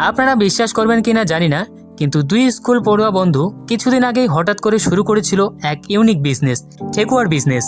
আপনারা বিশ্বাস করবেন কিনা জানি না, কিন্তু দুই স্কুল পড়ুয়া বন্ধু কিছুদিন আগেই হঠাৎ করে শুরু করেছিল এক ইউনিক বিজনেস, ঠেকুয়ার বিজনেস।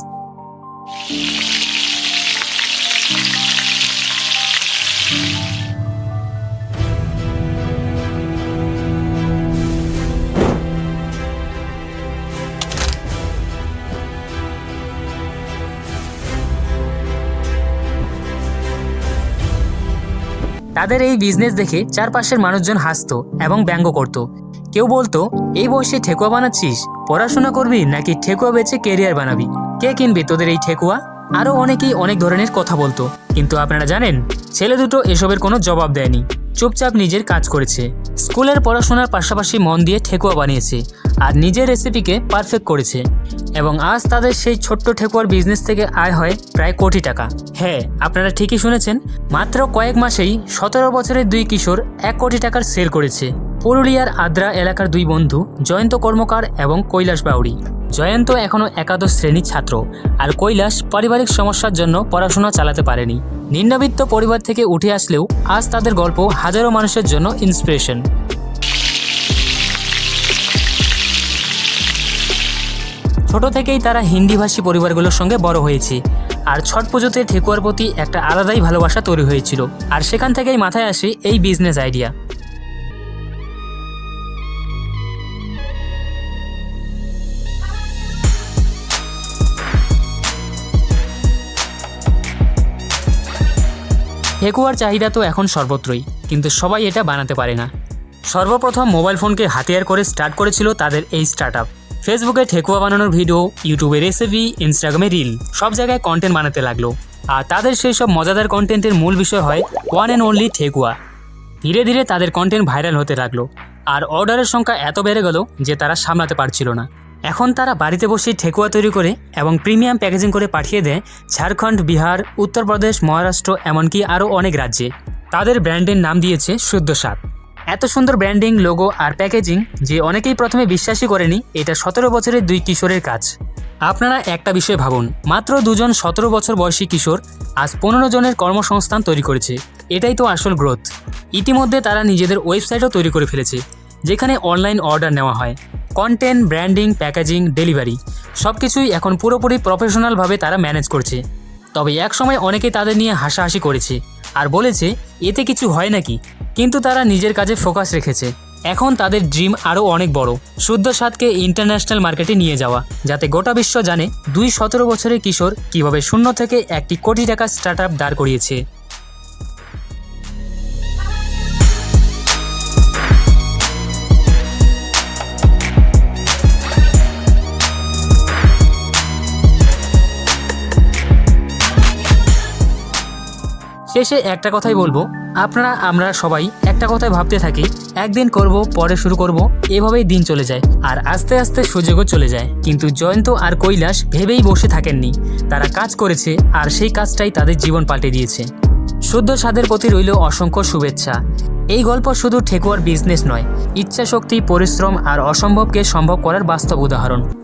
তাদের এই বিজনেস দেখে চারপাশের মানুষজন হাসতো এবং ব্যঙ্গ করত। কেউ বলতো, এই বয়সে ঠেকুয়া বানাচ্ছিস? পড়াশোনা করবি নাকি ঠেকুয়া বেচে কেরিয়ার বানাবি? কে কিনবে তোদের এই ঠেকুয়া? আরও অনেকেই অনেক ধরনের কথা বলতো। কিন্তু আপনারা জানেন, ছেলে দুটো এসবের কোনো জবাব দেয়নি। চুপচাপ নিজের কাজ করেছে। স্কুলের পড়াশোনার পাশাপাশি মন দিয়ে ঠেকুয়া বানিয়েছে। আর নিজের রেসিপিকে পারফেক্ট করেছে। এবং আজ তাদের সেই ছোট্ট ঠেকুয়ার বিজনেস থেকে আয় হয় প্রায় কোটি টাকা। হ্যাঁ আপনারা ঠিকই শুনেছেন, মাত্র কয়েক মাসেই সতেরো বছরের দুই কিশোর এক কোটি টাকার সেল করেছে। পুরুলিয়ার আদ্রা এলাকার দুই বন্ধু, জয়ন্ত কর্মকার এবং কৈলাস বাউরি জয়ন্ত এখনও একাদশ শ্রেণির ছাত্র, আর কৈলাস পারিবারিক সমস্যার জন্য পড়াশোনা চালাতে পারেনি। নিম্নবিত্ত পরিবার থেকে উঠে আসলেও আজ তাদের গল্প হাজারো মানুষের জন্য ইন্সপিরেশন ছোট থেকেই তারা হিন্দিভাষী পরিবারগুলোর সঙ্গে বড় হয়েছে। আর ছট পুজোতে ঠেকুয়ার প্রতি একটা আলাদাই ভালোবাসা তৈরি হয়েছিল। আর সেখান থেকেই মাথায় আসে এই বিজনেস আইডিয়া ঠেকুয়ার চাহিদা তো এখন সর্বত্রই, কিন্তু সবাই এটা বানাতে পারে না। সর্বপ্রথম মোবাইল ফোনকে হাতিয়ার করে স্টার্ট করেছিল তাদের এই স্টার্ট ফেসবুকে ঠেকুয়া বানানোর ভিডিও ইউটিউবে রেসিপি ইনস্টাগ্রামে রিল সব জায়গায় কন্টেন্ট বানাতে লাগল। আর তাদের সেই সব মজাদার কন্টেন্টের মূল বিষয় হয় ওয়ান অ্যান্ড অনলি ঠেকুয়া। ধীরে ধীরে তাদের কন্টেন্ট ভাইরাল হতে লাগল। আর অর্ডারের সংখ্যা এত বেড়ে গেল যে তারা সামলাতে পারছিল না। এখন তারা বাড়িতে বসেই ঠেকুয়া তৈরি করে এবং প্রিমিয়াম প্যাকেজিং করে পাঠিয়ে দেয় ঝাড়খণ্ড, বিহার, উত্তরপ্রদেশ, মহারাষ্ট্র, এমনকি আরও অনেক রাজ্যে। তাদের ব্র্যান্ডের নাম দিয়েছে শুদ্ধ স্বাদ। এত সুন্দর ব্র্যান্ডিং, লোগো আর প্যাকেজিং যে অনেকেই প্রথমে বিশ্বাসই করেনি, এটা সতেরো বছরের দুই কিশোরের কাজ। আপনারা একটা বিষয় ভাবুন, মাত্র দুজন সতেরো বছর বয়সী কিশোর আজ পনেরো জনের কর্মসংস্থান তৈরি করেছে। এটাই তো আসল গ্রোথ ইতিমধ্যে তারা নিজেদের ওয়েবসাইটও তৈরি করে ফেলেছে, যেখানে অনলাইন অর্ডার নেওয়া হয়। কন্টেন্ট ব্র্যান্ডিং প্যাকেজিং ডেলিভারি সব কিছুই এখন পুরোপুরি প্রফেশনালভাবে তারা ম্যানেজ করছে। তবে এক সময় অনেকেই তাদের নিয়ে হাসাহাসি করেছে আর বলেছে, এতে কিছু হয় নাকি? কিন্তু তারা নিজের কাজে ফোকাস রেখেছে। এখন তাদের ড্রিম আরও অনেক বড়। শুদ্ধ সাতকে ইন্টারন্যাশনাল মার্কেটে নিয়ে যাওয়া, যাতে গোটা বিশ্ব জানে দুই সতেরো বছরের কিশোর কীভাবে শূন্য থেকে একটি কোটি টাকা স্টার্ট আপ দাঁড় করিয়েছে। শেষে একটা কথাই বলব। আপনারা, আমরা সবাই একটা কথাই ভাবতে থাকি, একদিন করব, পরে শুরু করব, এভাবেই দিন চলে যায়। আর আস্তে আস্তে সুযোগও চলে যায়। কিন্তু জয়ন্ত আর কৈলাস ভেবেই বসে থাকেননি। তারা কাজ করেছে, আর সেই কাজটাই তাদের জীবন পাল্টে দিয়েছে। শুদ্ধ স্বাদের প্রতি রইল অসংখ্য শুভেচ্ছা। এই গল্প শুধু ঠেকুয়ার বিজনেস নয়, ইচ্ছাশক্তি, পরিশ্রম আর অসম্ভবকে সম্ভব করার বাস্তব উদাহরণ।